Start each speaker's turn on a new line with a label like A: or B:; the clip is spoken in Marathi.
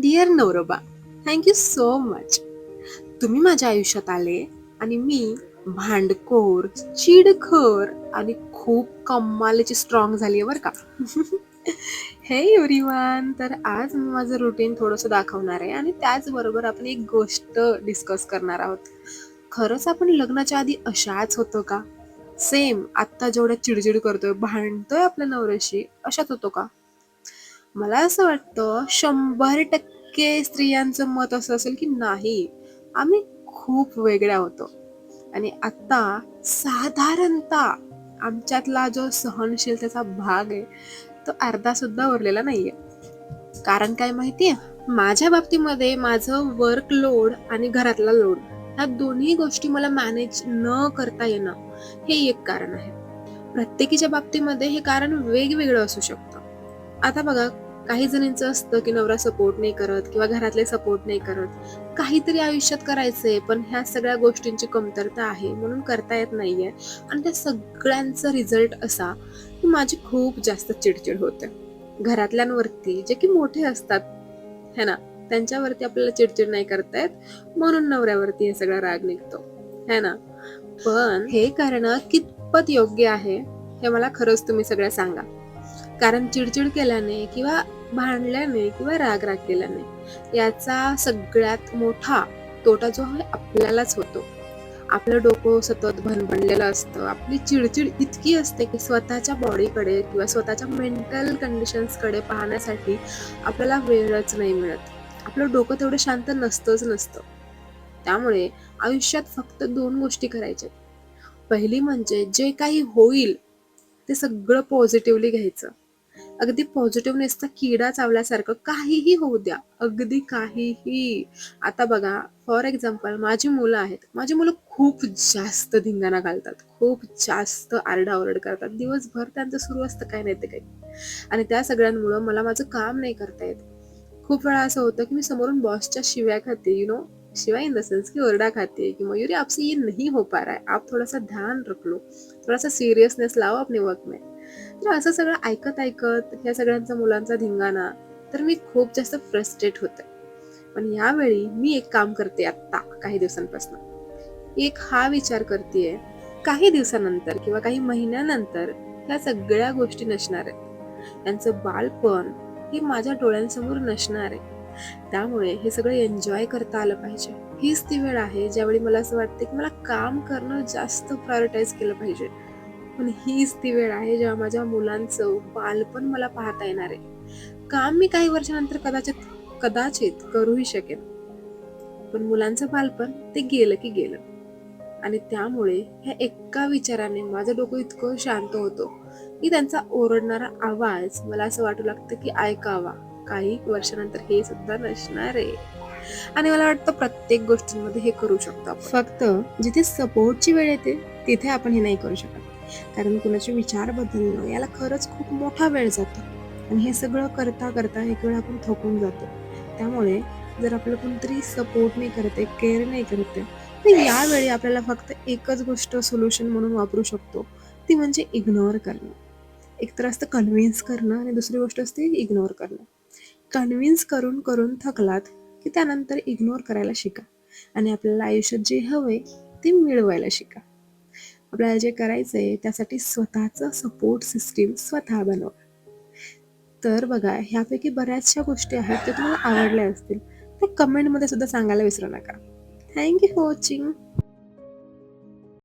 A: Dear Navroba thank you so much तुम्ही माझ्या आयुष्यात आले आणि मी भांडखोर चिडखोर आणि खूप कमालीची स्ट्रॉंग झाली आहे बरं का? हे एव्हरीवन तर आज मी माझं रुटीन थोडंसं दाखवणार आहे आणि त्याचबरोबर आपण एक गोष्ट डिस्कस करणार आहोत. खरंच आपण लग्नाच्या आधी अशाच होतो का? सेम आत्ता जेवढ्या चिडचिड करतोय भांडतोय आपल्या नवऱ्याशी अशाच होतो का? मला असं वाटतं शंभर टक्के स्त्रियांचं मत असं असेल की नाही आम्ही खूप वेगळ्या होतो. आणि आता साधारणतः आमच्यातला जो सहनशीलतेचा भाग आहे तो अर्धा सुद्धा उरलेला नाहीये. कारण काय माहितीये? माझ्या बाबतीमध्ये माझं वर्क लोड आणि घरातला लोड ह्या दोन्ही गोष्टी मला मॅनेज न करता येणं हे एक कारण आहे. प्रत्येकीच्या बाबतीमध्ये हे कारण वेगवेगळं असू शकतं. आता बघा काही जणींचं असतं की नवरा सपोर्ट नाही करत किंवा घरातले सपोर्ट नाही करत. काहीतरी आयुष्यात करायचंय पण ह्या सगळ्या गोष्टींची कमतरता आहे म्हणून करता येत नाहीये. आणि त्या सगळ्यांचा रिझल्ट असा की माझी खूप जास्त चिडचिड होते. घरातल्यांवरती जे की मोठे असतात है ना? त्यांच्यावरती आपल्याला चिडचिड नाही करता येत म्हणून नवऱ्यावरती हे सगळा राग निघतो. है ना? पण हे करणं कितपत योग्य आहे हे मला खरंच तुम्ही सगळं सांगा. कारण चिडचिड केल्याने किंवा भांडल्याने किंवा राग राग केल्याने याचा सगळ्यात मोठा तोटा जो आहे आपल्यालाच होतो. आपलं डोकं सतत भनभणलेलं असतं. आपली चिडचिड इतकी असते की स्वतःच्या बॉडीकडे किंवा स्वतःच्या मेंटल कंडिशन्सकडे पाहण्यासाठी आपल्याला वेळच नाही मिळत. आपलं डोकं तेवढं शांत नसतंच नसतं. त्यामुळे आयुष्यात फक्त दोन गोष्टी करायच्या पहिली म्हणजे जे काही होईल ते सगळं पॉझिटिव्हली घ्यायचं. अगदी पॉझिटिव्हनेसचा किडा चावल्यासारखं काहीही होऊ द्या. अगदी काहीही. आता बघा फॉर एक्झाम्पल माझी मुलं आहेत. माझी मुलं खूप जास्त धिंगाणा घालतात. खूप जास्त आरडाओरड करतात. दिवसभर त्यांचं सुरू असतं काय नाही ते काही. आणि त्या सगळ्यांमुळं मला माझं काम नाही करता येत. खूप वेळा असं होतं की मी समोरून बॉसच्या शिव्या खाते यु नो शिवाय इन द सेंस की ओरडा खाते कि मयूरी आपसे ये नहीं हो पा रहा है. आप थोड़ा सा ध्यान रख लो. थोड़ा सा सिरियसनेस लाओ अपने वर्क में. तर असं सगळं ऐकत ऐकत ह्या सगळ्यांचा मुलांचा धिंगाणा तर मी खूप जास्त फ्रस्ट्रेट होते. पण यावेळी मी एक काम करते आत्ता काही दिवसांपासून. एक हा विचार करतेय काही दिवसानंतर किंवा काही महिन्यानंतर ह्या सगळ्या गोष्टी नसणार आहेत. त्यांचं बालपण हे माझ्या डोळ्यांसमोर नसणार आहे. त्यामुळे हे सगळं एन्जॉय करता आलं पाहिजे. हीच ती वेळ आहे ज्यावेळी मला असं वाटतं की मला काम करणं जास्त प्रायोरिटाईज केलं पाहिजे. पण हीच ती वेळ आहे जेव्हा माझ्या मुलांचं बालपण मला पाहता येणार आहे. काम मी काही वर्षानंतर कदाचित कदाचित करूही शकेन. पण मुलांचं बालपण ते गेलं की गेलं. आणि त्यामुळे ह्या एका विचाराने माझं डोकं इतकं शांत होतो की त्यांचा ओरडणारा आवाज मला असं वाटू लागतं की ऐकावा. काही वर्षानंतर हे सुद्धा नसणार आहे. आणि मला वाटतं प्रत्येक गोष्टींमध्ये हे करू शकतो फक्त जिथे सपोर्टची वेळ येते तिथे आपण हे नाही करू शकत. कारण कुणाचे विचार बदलणं याला खरंच खूप मोठा वेळ जातो. आणि हे सगळं करता करता एक वेळ आपण थकून जातो. त्यामुळे जर आपलं कोणतरी सपोर्ट नाही करते केअर नाही करते तर यावेळी आपल्याला फक्त एकच गोष्ट सोल्युशन म्हणून वापरू शकतो. ती म्हणजे इग्नोर करणं. एक तर असतं कन्व्हिन्स करणं आणि दुसरी गोष्ट असते इग्नोर करणं. कन्व्हिन्स करून करून थकलात की त्यानंतर इग्नोर करायला शिका. आणि आपल्याला आयुष्यात जे हवे ते मिळवायला शिका. आपल्याला जे करायचंय त्यासाठी स्वतःचं सपोर्ट सिस्टीम स्वतः बनवा. तर बघा ह्यापैकी बऱ्याचशा गोष्टी आहेत त्या तुम्हाला आवडल्या असतील त्या कमेंटमध्ये सुद्धा सांगायला विसरू नका. Thank you for watching